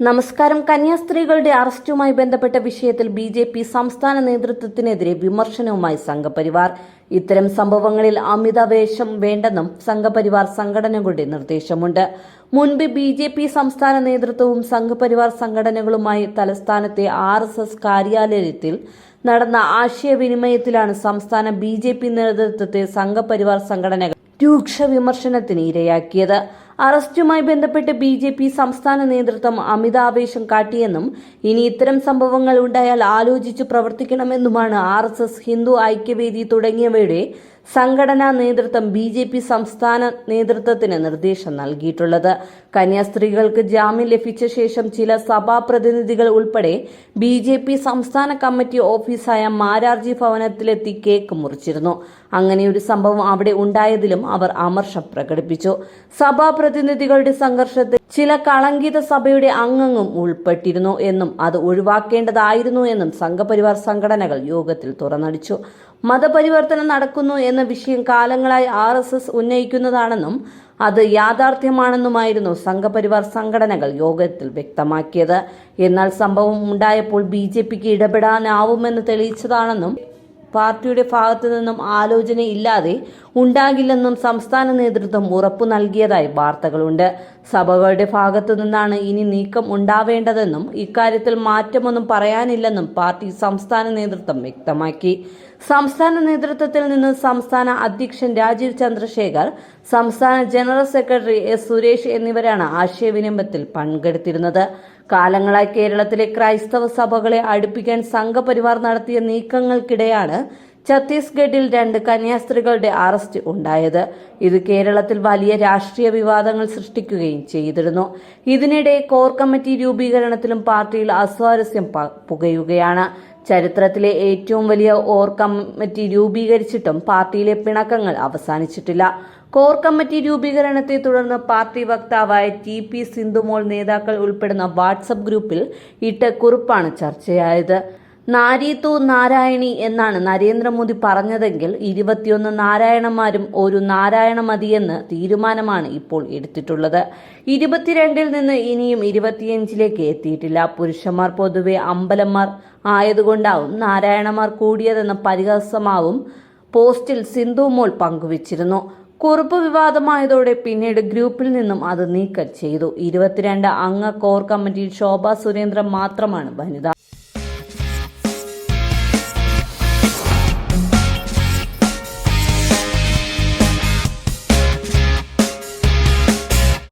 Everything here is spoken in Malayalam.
നമസ്കാരം. കന്യാസ്ത്രീകളുടെ അറസ്റ്റുമായി ബന്ധപ്പെട്ട വിഷയത്തിൽ ബി ജെ പി സംസ്ഥാന നേതൃത്വത്തിനെതിരെ വിമർശനവുമായി സംഘപരിവാർ. ഇത്തരം സംഭവങ്ങളിൽ അമിതാവേശം വേണ്ടെന്നും സംഘപരിവാർ സംഘടനകളുടെ നിർദ്ദേശമുണ്ട്. മുൻപ് ബി ജെ പി സംസ്ഥാന നേതൃത്വവും സംഘപരിവാർ സംഘടനകളുമായി തലസ്ഥാനത്തെ ആർ എസ് എസ് കാര്യാലയത്തിൽ നടന്ന ആശയവിനിമയത്തിലാണ് സംസ്ഥാന ബി ജെ പി നേതൃത്വത്തെ സംഘപരിവാർ സംഘടനകൾ രൂക്ഷ വിമർശനത്തിന് ഇരയാക്കിയത്. അറസ്റ്റുമായി ബന്ധപ്പെട്ട് ബി ജെ പി സംസ്ഥാന നേതൃത്വം അമിതാവേശം കാട്ടിയെന്നും ഇനി ഇത്തരം സംഭവങ്ങൾ ഉണ്ടായാൽ ആലോചിച്ച് പ്രവർത്തിക്കണമെന്നുമാണ് R S S Hindu Aikyavedi തുടങ്ങിയവയുടെ സംഘടനാ നേതൃത്വം ബി ജെ പി സംസ്ഥാന നേതൃത്വത്തിന് നിർദ്ദേശം നൽകിയിട്ടുള്ളത്. കന്യാസ്ത്രീകൾക്ക് ജാമ്യം ലഭിച്ച ശേഷം ചില സഭാ പ്രതിനിധികൾ ഉൾപ്പെടെ ബി ജെ പി സംസ്ഥാന കമ്മിറ്റി ഓഫീസായ മാരാർജി ഭവനത്തിലെത്തി കേക്ക് മുറിച്ചിരുന്നു. അങ്ങനെയൊരു സംഭവം അവിടെ ഉണ്ടായതിലും അവർ അമർഷം പ്രകടിപ്പിച്ചു. സഭാ പ്രതിനിധികളുടെ സംഘർഷത്തിൽ ചില കളങ്കിത സഭയുടെ അംഗങ്ങളും ഉൾപ്പെട്ടിരുന്നു എന്നും അത് ഒഴിവാക്കേണ്ടതായിരുന്നു എന്നും സംഘപരിവാർ സംഘടനകൾ യോഗത്തിൽ തുറന്നടിച്ചു. മതപരിവർത്തനം നടക്കുന്നു എന്ന വിഷയം കാലങ്ങളായി ആർ എസ് എസ് ഉന്നയിക്കുന്നതാണെന്നും അത് യാഥാർത്ഥ്യമാണെന്നുമായിരുന്നു സംഘപരിവാർ സംഘടനകൾ യോഗത്തിൽ വ്യക്തമാക്കിയത്. എന്നാൽ സംഭവം ഉണ്ടായപ്പോൾ ബി ജെ പിക്ക് ഇടപെടാനാവുമെന്ന് തെളിയിച്ചതാണെന്നും പാർട്ടിയുടെ ഭാഗത്തു നിന്നും ആലോചനയില്ലാതെ ഉണ്ടാകില്ലെന്നും സംസ്ഥാന നേതൃത്വം ഉറപ്പു നൽകിയതായി വാർത്തകളുണ്ട്. സഭകളുടെ ഭാഗത്തു നിന്നാണ് ഇനി നീക്കം ഉണ്ടാവേണ്ടതെന്നും ഇക്കാര്യത്തിൽ മാറ്റമൊന്നും പറയാനില്ലെന്നും പാർട്ടി സംസ്ഥാന നേതൃത്വം വ്യക്തമാക്കി. സംസ്ഥാന നേതൃത്വത്തിൽ നിന്ന് സംസ്ഥാന അധ്യക്ഷൻ രാജീവ് ചന്ദ്രശേഖർ സംസ്ഥാന ജനറൽ സെക്രട്ടറി എസ് സുരേഷ് എന്നിവരാണ് ആശയവിനിമയത്തിൽ പങ്കെടുത്തിരുന്നത്. കാലങ്ങളായി കേരളത്തിലെ ക്രൈസ്തവ സഭകളെ അടുപ്പിക്കാൻ സംഘപരിവാർ നടത്തിയ നീക്കങ്ങൾക്കിടെയാണ് ഛത്തീസ്ഗഡിൽ രണ്ട് കന്യാസ്ത്രീകളുടെ അറസ്റ്റ് ഉണ്ടായത്. ഇത് കേരളത്തിൽ വലിയ രാഷ്ട്രീയ വിവാദങ്ങൾ സൃഷ്ടിക്കുകയും ചെയ്തിരുന്നു. ഇതിനിടെ കോർ കമ്മിറ്റി രൂപീകരണത്തിലും പാർട്ടിയിൽ അസ്വാരസ്യം പുകയുകയാണ്. ചരിത്രത്തിലെ ഏറ്റവും വലിയ ഓർ കമ്മിറ്റി രൂപീകരിച്ചിട്ടും പാർട്ടിയിലെ പിണക്കങ്ങൾ അവസാനിച്ചിട്ടില്ല. കോർ കമ്മിറ്റി രൂപീകരണത്തെ തുടർന്ന് പാർട്ടി വക്താവായ ടി പി സിന്ധുമോൾ നേതാക്കൾ ഉൾപ്പെടുന്ന വാട്സപ്പ് ഗ്രൂപ്പിൽ ഇട്ട കുറിപ്പാണ് ചർച്ചയായത്. നാരീത്തു നാരായണി എന്നാണ് നരേന്ദ്രമോദി പറഞ്ഞതെങ്കിൽ ഇരുപത്തിയൊന്ന് നാരായണന്മാരും ഒരു നാരായണ മതിയെന്ന് തീരുമാനമാണ് ഇപ്പോൾ എടുത്തിട്ടുള്ളത്. ഇരുപത്തിരണ്ടിൽ നിന്ന് ഇനിയും ഇരുപത്തിയഞ്ചിലേക്ക് എത്തിയിട്ടില്ല. പുരുഷന്മാർ പൊതുവെ അമ്പലന്മാർ ആയതുകൊണ്ടാവും നാരായണന്മാർ കൂടിയതെന്ന പരിഹാസമാവും പോസ്റ്റിൽ സിന്ധു മോൾ പങ്കുവച്ചിരുന്നു. കുറിപ്പ് വിവാദമായതോടെ പിന്നീട് ഗ്രൂപ്പിൽ നിന്നും അത് നീക്കം ചെയ്തു. ഇരുപത്തിരണ്ട് അംഗ കോർ കമ്മിറ്റിയിൽ ശോഭ സുരേന്ദ്രൻ മാത്രമാണ് വനിത.